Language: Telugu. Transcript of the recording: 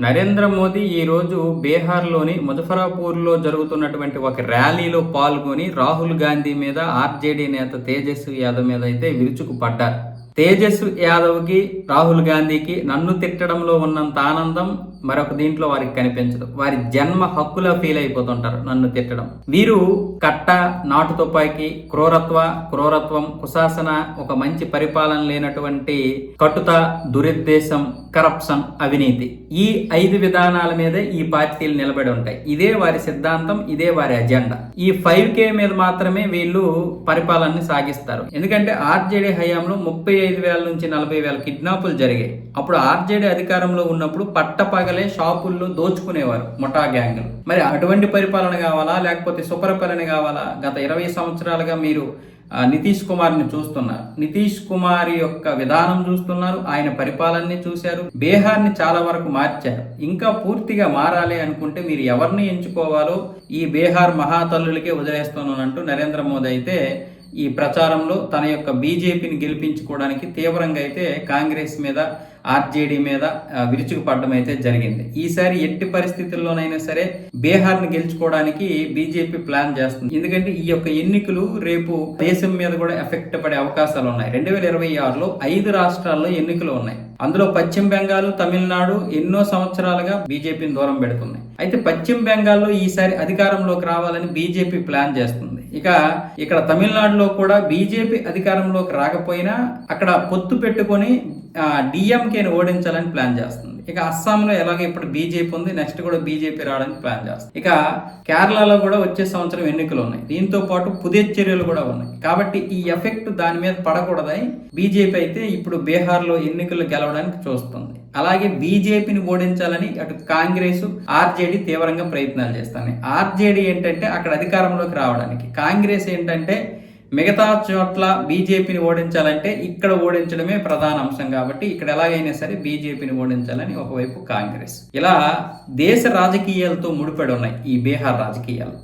నరేంద్ర మోదీ ఈ రోజు బీహార్లోని ముజఫరాపూర్లో జరుగుతున్నటువంటి ఒక ర్యాలీలో పాల్గొని రాహుల్ గాంధీ మీద ఆర్జేడీ నేత తేజస్వి యాదవ్ మీద అయితే విరుచుకు పడ్డారు తేజస్సు యాదవ్కి రాహుల్ గాంధీకి నన్ను తిట్టడంలో ఉన్నంత ఆనందం మరొక దీంట్లో వారికి కనిపించదు. వారి జన్మ హక్కుల ఫీల్ అయిపోతుంటారు నన్ను తిట్టడం. వీరు కట్ట నాటు తుపాకి క్రూరత్వ క్రూరత్వం కుశాసన ఒక మంచి పరిపాలన లేనటువంటి కటుత దురుద్దేశం కరప్షన్ అవినీతి ఈ ఐదు విధానాల మీదే ఈ పార్టీలు నిలబడి ఉంటాయి. ఇదే వారి సిద్ధాంతం ఇదే వారి అజెండా. ఈ ఫైవ్ కే మీద మాత్రమే వీళ్ళు పరిపాలనని సాగిస్తారు. ఎందుకంటే ఆర్జేడీ హయాంలో ముప్పై ఐదు వేల నుంచి నలభై వేల కిడ్నాపులు జరిగాయి. అప్పుడు ఆర్జేడీ అధికారంలో ఉన్నప్పుడు పట్టపగలే షాపుల్లో దోచుకునేవారు ముఠా గ్యాంగులు. మరి అటువంటి పరిపాలన కావాలా? లేకపోతే సుపరిపాలన కావాలా? గత ఇరవై సంవత్సరాలుగా మీరు నితీష్ కుమార్ని చూస్తున్నారు. నితీష్ కుమార్ యొక్క విధానం చూస్తున్నారు. ఆయన పరిపాలనని చూశారు. బీహార్ని చాలా వరకు మార్చారు. ఇంకా పూర్తిగా మారాలి అనుకుంటే మీరు ఎవరిని ఎంచుకోవాలో ఈ బీహార్ మహాతల్లులకే వదిలేస్తున్నానంటూ నరేంద్ర మోదీ అయితే ఈ ప్రచారంలో తన యొక్క బీజేపీని గెలిపించుకోవడానికి తీవ్రంగా అయితే కాంగ్రెస్ మీద ఆర్జేడీ మీద విరుచుకుపడడం అయితే జరిగింది. ఈసారి ఎట్టి పరిస్థితుల్లోనైనా సరే బీహార్ని గెలుచుకోవడానికి బీజేపీ ప్లాన్ చేస్తుంది. ఎందుకంటే ఈ యొక్క ఎన్నికలు రేపు దేశం మీద కూడా ఎఫెక్ట్ పడే అవకాశాలు ఉన్నాయి. రెండు వేల ఇరవై ఆరులో ఐదు రాష్ట్రాల్లో ఎన్నికలు ఉన్నాయి. అందులో పశ్చిమ బెంగాల్ తమిళనాడు ఎన్నో సంవత్సరాలుగా బీజేపీని దూరం పెడుతున్నాయి. అయితే పశ్చిమ బెంగాల్లో ఈసారి అధికారంలోకి రావాలని బీజేపీ ప్లాన్ చేస్తుంది. ఇక ఇక్కడ తమిళనాడులో కూడా బీజేపీ అధికారంలోకి రాకపోయినా అక్కడ పొత్తు పెట్టుకొని డిఎంకేని ఓడించాలని ప్లాన్ చేస్తుంది. ఇక అస్సాంలో ఎలాగో ఇప్పుడు బీజేపీ ఉంది నెక్స్ట్ కూడా బీజేపీ రావడానికి ప్లాన్ చేస్తుంది. ఇక కేరళలో కూడా వచ్చే సంవత్సరం ఎన్నికలు ఉన్నాయి. దీంతో పాటు పుదుచ్చేరిలు కూడా ఉన్నాయి. కాబట్టి ఈ ఎఫెక్ట్ దాని మీద పడకూడదని బీజేపీ అయితే ఇప్పుడు బీహార్లో ఎన్నికలు గెలవడానికి చూస్తుంది. అలాగే బీజేపీని ఓడించాలని అటు కాంగ్రెస్ ఆర్జేడీ తీవ్రంగా ప్రయత్నాలు చేస్తాయి ఆర్జేడీ ఏంటంటే అక్కడ అధికారంలోకి రావడానికి. కాంగ్రెస్ ఏంటంటే మిగతా చోట్ల బీజేపీని ఓడించాలంటే ఇక్కడ ఓడించడమే ప్రధాన అంశం కాబట్టి ఇక్కడ ఎలాగైనా సరే బీజేపీని ఓడించాలని ఒకవైపు కాంగ్రెస్. ఇలా దేశ రాజకీయాలతో ముడిపడి ఉన్నాయి ఈ బీహార్ రాజకీయాలు.